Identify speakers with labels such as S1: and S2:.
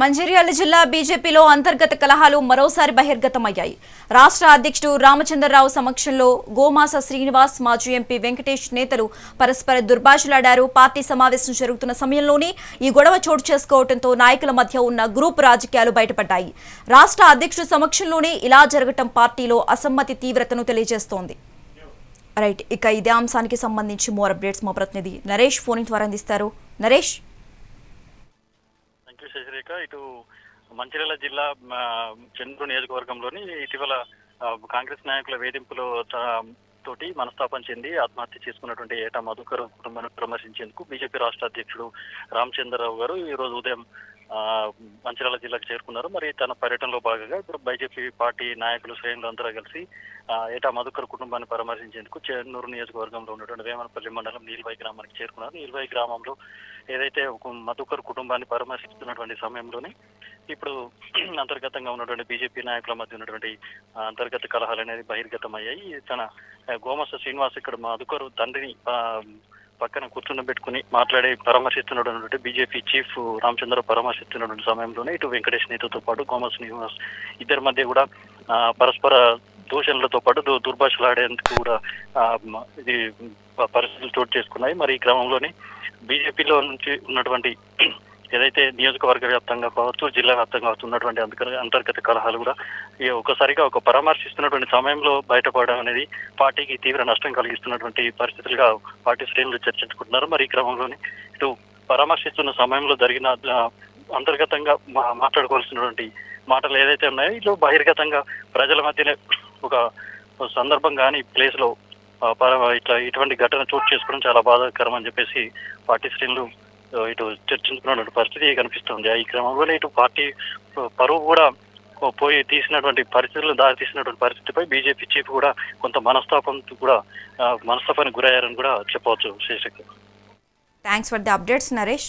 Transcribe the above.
S1: మంచిర్యాల జిల్లా బీజేపీలో అంతర్గత కలహాలు మరోసారి బహిర్గతమయ్యాయి. రాష్ట్ర అధ్యక్షుడు రామచంద్రరావు సమక్షంలో గోమాస శ్రీనివాస్ మాజీ ఎంపీ వెంకటేష్ నేతలు పరస్పర దుర్భాషలాడారు. పార్టీ సమావేశం జరుగుతున్న సమయంలోనే ఈ గొడవ చోటు చేసుకోవడంతో నాయకుల మధ్య ఉన్న గ్రూప్ రాజకీయాలు బయటపడ్డాయి. రాష్ట్ర అధ్యక్షుడు సమక్షంలోనే ఇలా జరగటం పార్టీలో అసమ్మతి తీవ్రతను తెలియజేస్తోంది. రైట్ ఇక ఇదే అంశానికి సంబంధించి మోర్ అప్డేట్స్ మా ప్రతినిధి నరేష్ ఫోన్ ద్వారా అందిస్తారు. నరేష్?
S2: థ్యాంక్ ఇటు మంచిర్యాల జిల్లా చెన్నూరు నియోజకవర్గంలోని ఇటీవల కాంగ్రెస్ నాయకుల వేధింపులు తోటి మనస్తాపం చెంది ఆత్మహత్య చేసుకున్నటువంటి ఏటా మధుకర్ కుటుంబాన్ని పరామర్శించేందుకు బీజేపీ రాష్ట్ర అధ్యక్షుడు రామచంద్రరావు గారు ఈ రోజు ఉదయం మంచిర్యాల జిల్లాకు చేరుకున్నారు. మరి తన పర్యటనలో భాగంగా ఇప్పుడు బీజేపీ పార్టీ నాయకులు శ్రేణులు అందరూ కలిసి ఏటా మధుకర్ కుటుంబాన్ని పరామర్శించేందుకు చెన్నూరు నియోజకవర్గంలో ఉన్నటువంటి వేమనపల్లి మండలం నీల్వాయి గ్రామానికి చేరుకున్నారు. నీల్వాయి గ్రామంలో ఏదైతే ఒక మధుకర్ కుటుంబాన్ని పరామర్శిస్తున్నటువంటి సమయంలోనే ఇప్పుడు అంతర్గతంగా ఉన్నటువంటి బీజేపీ నాయకుల మధ్య ఉన్నటువంటి అంతర్గత కలహాలు అనేది బహిర్గతమయ్యాయి. తన గోమస శ్రీనివాస్ ఇక్కడ మధుకర్ తండ్రిని పక్కన కూర్చుని పెట్టుకుని మాట్లాడి పరామర్శిస్తున్నటువంటి బీజేపీ చీఫ్ రామచంద్ర పరామర్శిస్తున్నటువంటి సమయంలోనే ఇటు వెంకటేష్ నేతతో పాటు గోమస్ శ్రీనివాస్ ఇద్దరి మధ్య కూడా పరస్పర దూషణలతో పాటు దుర్భాషలు దుర్భాషలాడేందుకు కూడా ఇది ప- పరిస్థితులు చోటు చేసుకున్నాయి. మరి ఈ క్రమంలోనే బీజేపీలో నుంచి ఉన్నటువంటి ఏదైతే నియోజకవర్గ వ్యాప్తంగా కావచ్చు జిల్లా వ్యాప్తంగా అవుతున్నటువంటి అంతర్గత అంతర్గత కలహాలు కూడా ఈ ఒకసారిగా ఒక పరామర్శిస్తున్నటువంటి సమయంలో బయటపడడం అనేది పార్టీకి తీవ్ర నష్టం కలిగిస్తున్నటువంటి పరిస్థితులుగా పార్టీ శ్రేణులు చర్చించుకుంటున్నారు. మరి ఈ క్రమంలోనే ఇటు పరామర్శిస్తున్న సమయంలో జరిగిన అంతర్గతంగా మా- మాట్లాడుకోవాల్సినటువంటి మాటలు ఏదైతే ఉన్నాయో ఇటు బహిర్గతంగా ప్రజల మధ్యనే ఒక సందర్భం కానీ ప్లేస్లో ఇట్లా ఇటువంటి ఘటన చోటు చేసుకోవడం చాలా బాధాకరం అని చెప్పేసి పార్టీ శ్రేణులు ఇటు చర్చించుకున్నటువంటి పరిస్థితి కనిపిస్తుంది. ఈ క్రమంలోనే ఇటు పార్టీ పరువు కూడా పోయి తీసినటువంటి పరిస్థితులు దారి తీసినటువంటి పరిస్థితిపై బీజేపీ చీఫ్ కూడా కొంత మనస్తాపం కూడా మనస్తాపానికి గురయ్యారని కూడా చెప్పవచ్చు శేషక్
S1: thanks for the updates Naresh